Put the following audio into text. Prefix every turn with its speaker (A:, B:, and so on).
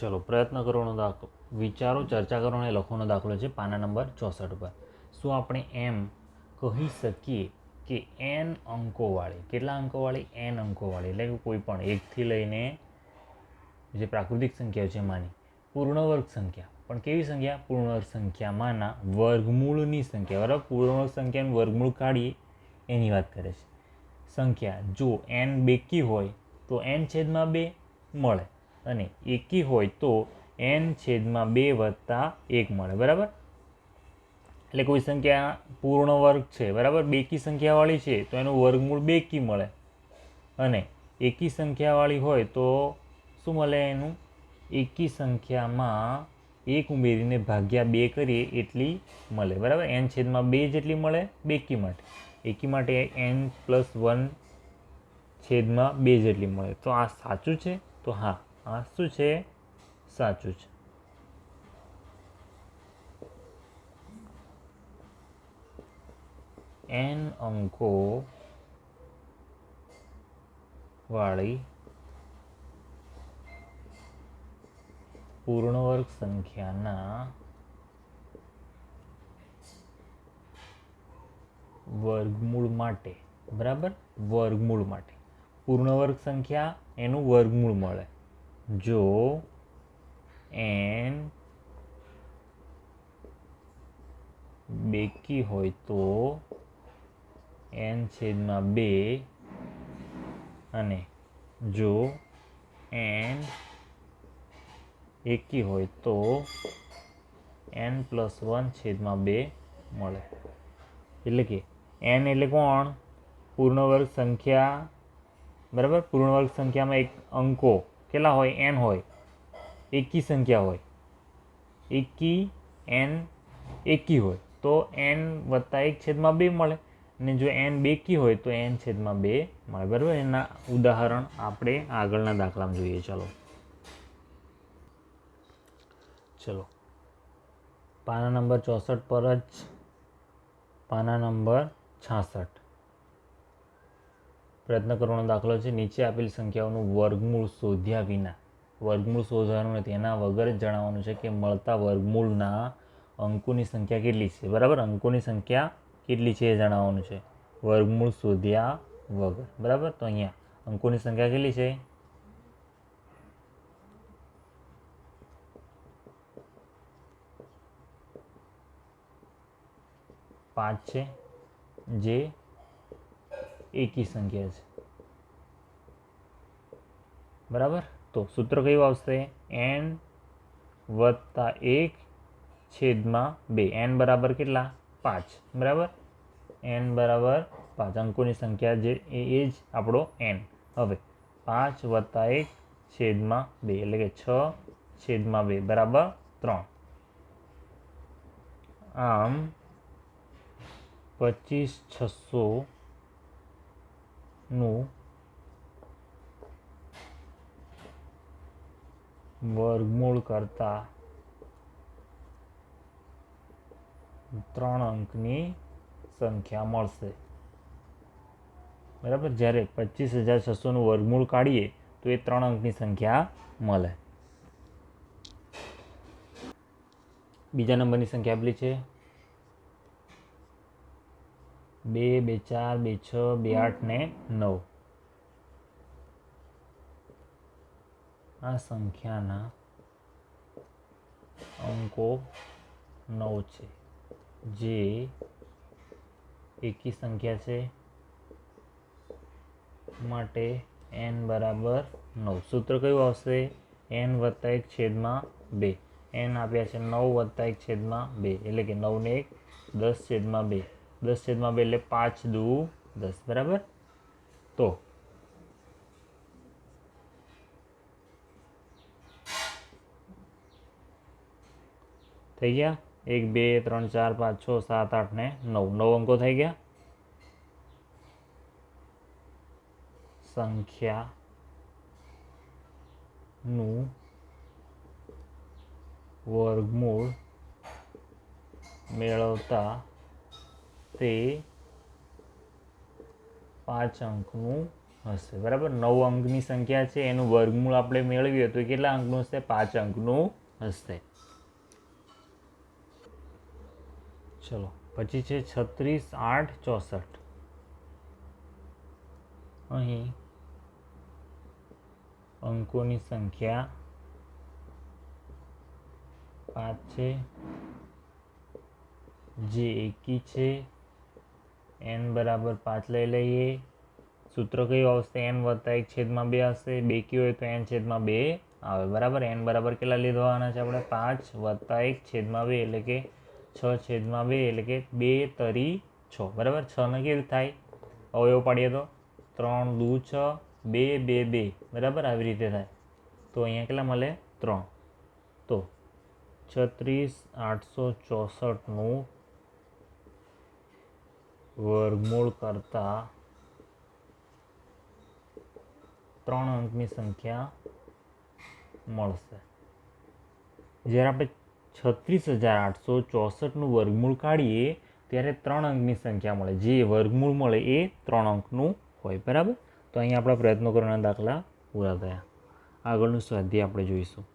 A: ચલો, પ્રયત્ન કરવાનો દાખલો. વિચારો, ચર્ચા કરવાનો અને લખવાનો દાખલો છે પાના નંબર ચોસઠ પર શું આપણે એમ કહી શકીએ કે એન અંકોવાળી કેટલા અંકોવાળી એન અંકોવાળી એટલે કોઈ પણ એકથી લઈને જે પ્રાકૃતિક સંખ્યા છે માની પૂર્ણવર્ગ સંખ્યા. પણ કેવી સંખ્યા? પૂર્ણવર્ગ સંખ્યામાંના વર્ગમૂળની સંખ્યા. બરાબર? પૂર્ણવર્ગ સંખ્યાનું વર્ગમૂળ કાઢીએ, એની વાત કરે છે. સંખ્યા, જો એન બેકી હોય, તો એન છેદમાં બે મળે. અને એકી હોય તો એન છેદમાં બે વત્તા એક મળે, બરાબર? એટલે કોઈ સંખ્યા પૂર્ણ વર્ગ છે, બરાબર? બેકી સંખ્યાવાળી છે, તો એનું વર્ગમૂળ બેકી મળે. અને એકી સંખ્યાવાળી હોય તો શું મળે એનું? એકી સંખ્યામાં એક ઉમેરીને ભાગ્યા બે કરીએ એટલી મળે, બરાબર? એન છેદમાં બે જેટલી મળે, બેકી માટે. એકી માટે એન પ્લસ વન છેદમાં બે જેટલી મળે. તો આ સાચું છે? તો હા. આ શું છે? સાચું છે. એન અંકો વાળી પૂર્ણવર્ગ સંખ્યાના વર્ગમૂળ માટે, બરાબર? વર્ગમૂળ માટે. પૂર્ણવર્ગ સંખ્યા એનું વર્ગમૂળ મળે. જો એન બેકી હોય તો એન છેદમાં બે અને જો એન એકી હોય તો એન પ્લસ વન છેદમાં બે મળે એટલે કે એન એટલે કોણ પૂર્ણવર્ગ સંખ્યા બરાબર પૂર્ણવર્ગ સંખ્યામાં એક અંકો કેટલા હોય, એન હોય, એકી સંખ્યા હોય, એકી, એન, એકી હોય, તો એન વત્તા એક છેદમાં બે મળે. અને જો એન બેકી હોય, તો એન છેદમાં બે મળે. બરાબર? એના ઉદાહરણ આપણે આગળના દાખલામાં જોઈએ. ચલો. ચલો. પાના નંબર ચોસઠ પર જ, પાના નંબર છાસઠ. પ્રયત્ન કરવાનો દાખલો છે. નીચે આપેલ સંખ્યાઓનું વર્ગમૂળ શોધ્યા વિના. વર્ગમૂળ શોધવાનું નથી. એના વગર જ જણાવવાનું છે કે મળતા વર્ગમૂળના અંકોની સંખ્યા કેટલી છે. બરાબર? અંકોની સંખ્યા કેટલી છે એ જણાવવાનું છે. વર્ગમૂળ શોધ્યા વગર. બરાબર? તો અહીંયા અંકોની સંખ્યા કેટલી છે? પાંચ છે. જે એકી સંખ્યા છે બરાબર તો સૂત્ર કયું આવશે એન વત્તા એક છેદમાં બે એન બરાબર કેટલા પાંચ બરાબર એન બરાબર પાંચ અંકોની સંખ્યા જે એ એ જ આપણો એન હવે પાંચ વત્તા એક છેદમાં બે એટલે કે છ છેદમાં બે બરાબર ત્રણ આમ પચીસ છસો નું વર્ગમૂળ કરતા ત્રણ અંકની સંખ્યા મળશે. બરાબર? જ્યારે પચીસ હજાર છસોનું વર્ગમૂળ કાઢીએ, તો એ ત્રણ અંકની સંખ્યા મળે. બીજા નંબરની સંખ્યા આપેલી છે. બે બે ચાર, બે છ, બે આઠ, ને નવ. આ સંખ્યાના અંકો નવ છે. જે એકી સંખ્યા છે. માટે એન બરાબર નવ. સૂત્ર કયું આવશે? એન વત્તા એક છેદમાં બે. એન આપ્યા છે નવ વત્તા એક છેદમાં બે. એટલે કે નવ ને એક દસ છેદમાં બે. દસ છેદમાં બે એટલે પાંચ દુ દસ, બરાબર? તો થઈ ગયા? એક, બે, ત્રણ, ચાર, પાંચ, છ, સાત, આઠ, ને નવ. નવ અંકો થઈ ગયા? સંખ્યાનું વર્ગમૂળ મેળવતા તે પાંચ અંકનું હશે, બરાબર? નવ અંકની સંખ્યા છે, એનું વર્ગમૂળ આપણે મેળવીએ તો કેટલા અંકનું હશે? પાંચ અંકનું હશે. ચલો, પછી છે છત્રીસ, આઠ, ચોસઠ. અહીં અંકોની સંખ્યા પાંચ છે, જે એકી છે એન બરાબર પાંચ લઈ લઈએ. સૂત્ર કયું આવશે? એન વત્તા એક છેદમાં બે હશે. બેકી હોય તો એન છેદમાં બે આવે. બરાબર? એન બરાબર કેટલા લીધવાના છે આપણે? પાંચ વત્તા એક છેદમાં બે એટલે કે છ છેદમાં બે એટલે કે બે તરી છ. બરાબર? છને કેવી થાય? અવયવ પાડીએ તો? ત્રણ દુ છ, બે બે બે. બરાબર? આવી રીતે થાય. તો અહીંયા કેટલા મળે? ત્રણ. તો છત્રીસ આઠસો ચોસઠનું વર્ગમૂળ કરતા ત્રણ અંકની સંખ્યા મળશે. જ્યારે આપણે છત્રીસ હજાર આઠસો ચોસઠનું વર્ગમૂળ કાઢીએ, ત્યારે ત્રણ અંકની સંખ્યા મળે. જે વર્ગમૂળ મળે એ ત્રણ અંકનું હોય, બરાબર? તો અહીંયા આપણા પ્રયત્નો કરવાના દાખલા પૂરા થયા. આગળનું સ્વાધ્યાય આપણે જોઈશું.